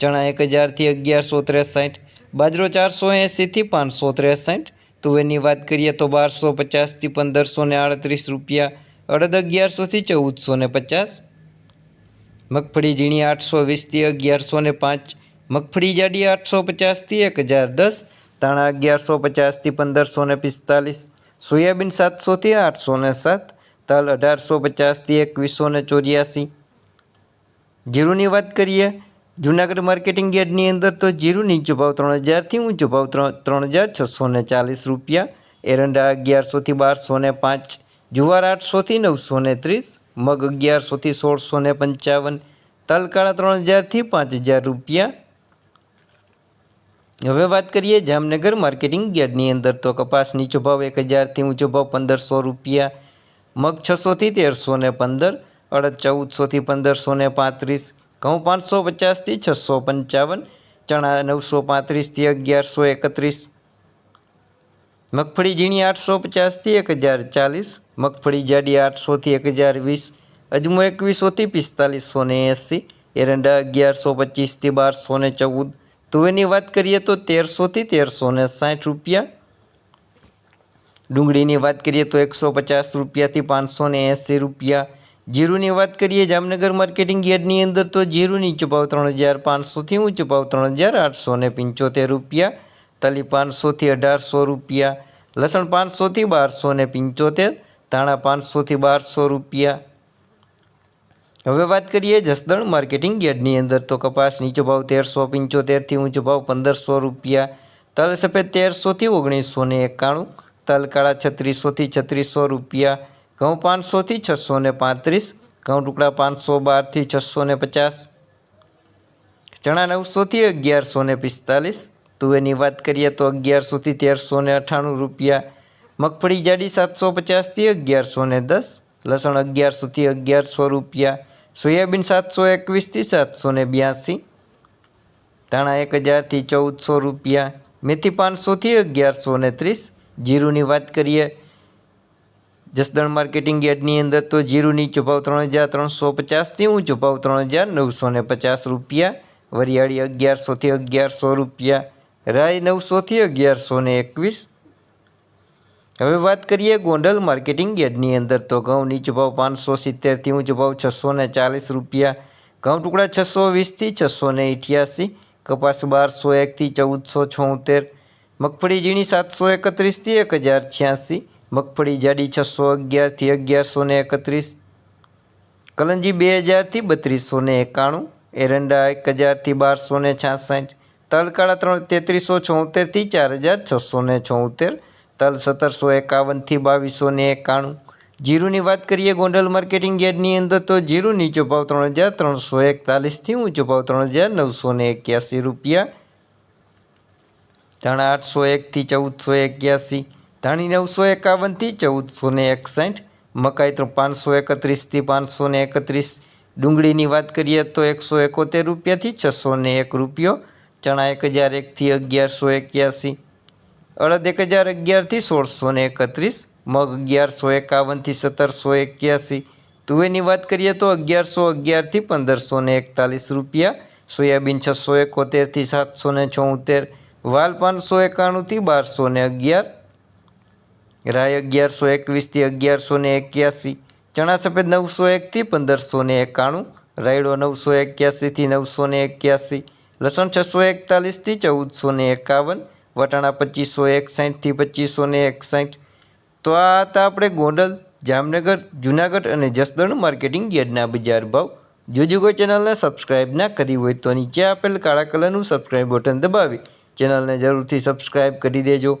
ચણા એક હજારથી અગિયારસો ત્રેસાઠ, બાજરો ચારસો એંસીથી પાંચસો ત્રેસાઠ. તુવેરની વાત કરીએ તો બારસો પચાસથી પંદરસો ને આડત્રીસ રૂપિયા, અડદ અગિયારસોથી ચૌદસો ને પચાસ. મગફળી ઝીણી આઠસો વીસથી અગિયારસો ને પાંચ, મગફળી જાડી આઠસો પચાસથી એક હજાર દસ તાણા અગિયારસો પચાસથી પંદરસો ને પિસ્તાલીસ, સોયાબીન સાતસોથી આઠસો ને સાત તલ અઢારસો પચાસથી એકવીસો ને ચોર્યાસી. જીરુની વાત કરીએ જુનાગઢ માર્કેટિંગ યાર્ડની અંદર તો જીરું નીચો ભાવ ત્રણ હજારથી ઊંચો ભાવ ત્રણ હજાર છસો ને ચાલીસ રૂપિયા. એરંડા અગિયારસોથી બારસો ને પાંચ, જુવાર આઠસોથી નવસો ને ત્રીસ, મગ અગિયારસોથી સોળસો ને પંચાવન, તલકાળા ત્રણ હજારથી પાંચ હજાર રૂપિયા. હવે વાત કરીએ જામનગર માર્કેટિંગ યાર્ડની અંદર તો કપાસ નીચો ભાવ એક હજારથી ઊંચો ભાવ પંદરસો રૂપિયા. મગ છસોથી તેરસો ને પંદર, અડદ ચૌદસોથી પંદરસો ને પાંત્રીસ ઘઉં પાંચસો પચાસથી છસો પંચાવન, ચણા નવસો પાંત્રીસથી અગિયારસો એકત્રીસ, મગફળી ઝીણી આઠસો પચાસથી એક હજાર ચાલીસ, મગફળી જાડી આઠસોથી એક હજાર વીસ, અજમો એકવીસોથી પિસ્તાલીસો ને એંસી, એરંડા અગિયારસો પચીસથી બારસો ને ચૌદ, તુવેરની વાત કરીએ તો તેરસોથી તેરસો ને સાઠ રૂપિયા, ડુંગળીની વાત કરીએ તો એકસો પચાસ રૂપિયાથી પાંચસો ને એંસી રૂપિયા જીરુની વાત કરીએ, જામનગર માર્કેટિંગ યાર્ડની અંદર તો જીરુની નીચો ભાવ ત્રણ હજાર પાંચસોથી ઊંચો ભાવ ત્રણ હજાર આઠસો ને પંચોતેર રૂપિયા, તલી પાંચસોથી અઢારસો રૂપિયા, લસણ પાંચસોથી બારસો ને પંચોતેર, ધાણા પાંચસોથી બારસો રૂપિયા. હવે વાત કરીએ જસદણ માર્કેટિંગ યાર્ડની અંદર તો કપાસ નીચો ભાવ તેરસો પંચોતેરથી ઊંચો ભાવ પંદરસો રૂપિયા, તલ સફેદ તેરસોથી ઓગણીસો ને એકાણું, તલ કાળા છત્રીસોથી છત્રીસો રૂપિયા ઘઉં પાંચસોથી છસો ને પાંત્રીસ, ઘઉં ટુકડા પાંચસો બારથી છસો ને પચાસ, ચણા નવસોથી અગિયારસો ને પિસ્તાલીસ. તુવેરની વાત કરીએ તો અગિયારસોથી તેરસો ને અઠ્ઠાણું રૂપિયા. મગફળી જાડી સાતસો પચાસથી અગિયારસો ને દસ, લસણ અગિયારસોથી અગિયારસો રૂપિયા, સોયાબીન સાતસો એકવીસથી સાતસો ને બ્યાસી, ધાણા એક હજારથી ચૌદસો રૂપિયા, મેથી પાંચસોથી અગિયારસો ને ત્રીસ. જીરુની વાત કરીએ જસદણ માર્કેટિંગ યાર્ડની અંદર તો જીરુની નીચો ત્રણ હજાર ત્રણસો પચાસથી ઊંચો ભાવ ત્રણ હજાર નવસો ને પચાસ રૂપિયા, વરિયાળી અગિયારસોથી અગિયારસો રૂપિયા રાય નવસોથી અગિયારસો ને એકવીસ. હવે વાત કરીએ ગોંડલ માર્કેટિંગ યાર્ડની અંદર તો ઘઉં નીચો પાંચસો સિત્તેરથી ઊંચો છસો ને ચાલીસ રૂપિયા, ઘઉં ટુકડા છસો વીસથી છસો ને અઠ્યાસી કપાસ બારસો એકથી ચૌદસો છોતેર, મગફળી ઝીણી સાતસો એકત્રીસથી એક હજાર છ્યાસી મગફળી જાડી છસો અગિયારથી અગિયારસો ને એકત્રીસ, કલંજી બે હજારથી બત્રીસો ને એકાણું, એરંડા એક હજારથી બારસો ને છાસઠ તલ કાળા ત્રણ તેત્રીસો છોતેરથી ચાર હજાર છસો ને છોતેર, તલ સત્તરસો એકાવનથી બાવીસો ને એકાણું. જીરુની વાત કરીએ ગોંડલ માર્કેટિંગ યાર્ડની અંદર તો જીરું નીચો ભાવ ત્રણ હજાર ત્રણસો એકતાલીસથી ઊંચો ભાવ ત્રણ હજાર નવસો ને એક્યાસી રૂપિયા, ધાણા આઠસો એકથી ચૌદસો એક્યાસી ધાણી નવસો એકાવનથી ચૌદસો ને એકસાઠ, મકાઈ તો પાંચસો એકત્રીસથી પાંચસો ને એકત્રીસ, ડુંગળીની વાત કરીએ તો એકસો એકોતેર રૂપિયાથી છસો ને એક રૂપિયો, ચણા એક હજાર એકથી અગિયારસો એક્યાસી, અડદ એક હજાર અગિયારથી સોળસો ને એકત્રીસ, મગ અગિયારસો એકાવનથી સત્તરસો એક્યાસી, તુવેરની વાત કરીએ તો અગિયારસો અગિયારથી પંદરસો ને એકતાલીસ રૂપિયા, સોયાબીન છસો એકોતેરથી સાતસો ને છોતેર વાલ પાંચસો એકાણુંથી બારસો ને અગિયાર રાય અગિયારસો એકવીસથી અગિયારસો ને એક્યાસી, ચણા સફેદ નવસો એકથી પંદરસો ને એકાણું, રાયડો નવસો એક્યાસીથી નવસો ને એક્યાસી, લસણ છસો એકતાલીસથી ચૌદસો ને એકાવન, વટાણા પચીસો એકસાઠથી પચીસો ને એકસાઠ. તો આ હતા આપણે ગોંડલ, જામનગર, જુનાગઢ અને જસદણ માર્કેટિંગ યાર્ડના બજાર ભાવ. જો જો કોઈ ચેનલને સબસ્ક્રાઇબ ના કરી હોય તો નીચે આપેલ કાળા કલરનું સબસ્ક્રાઇબ બટન દબાવી. ચેનલને જરૂરથી સબસ્ક્રાઇબ કરી દેજો.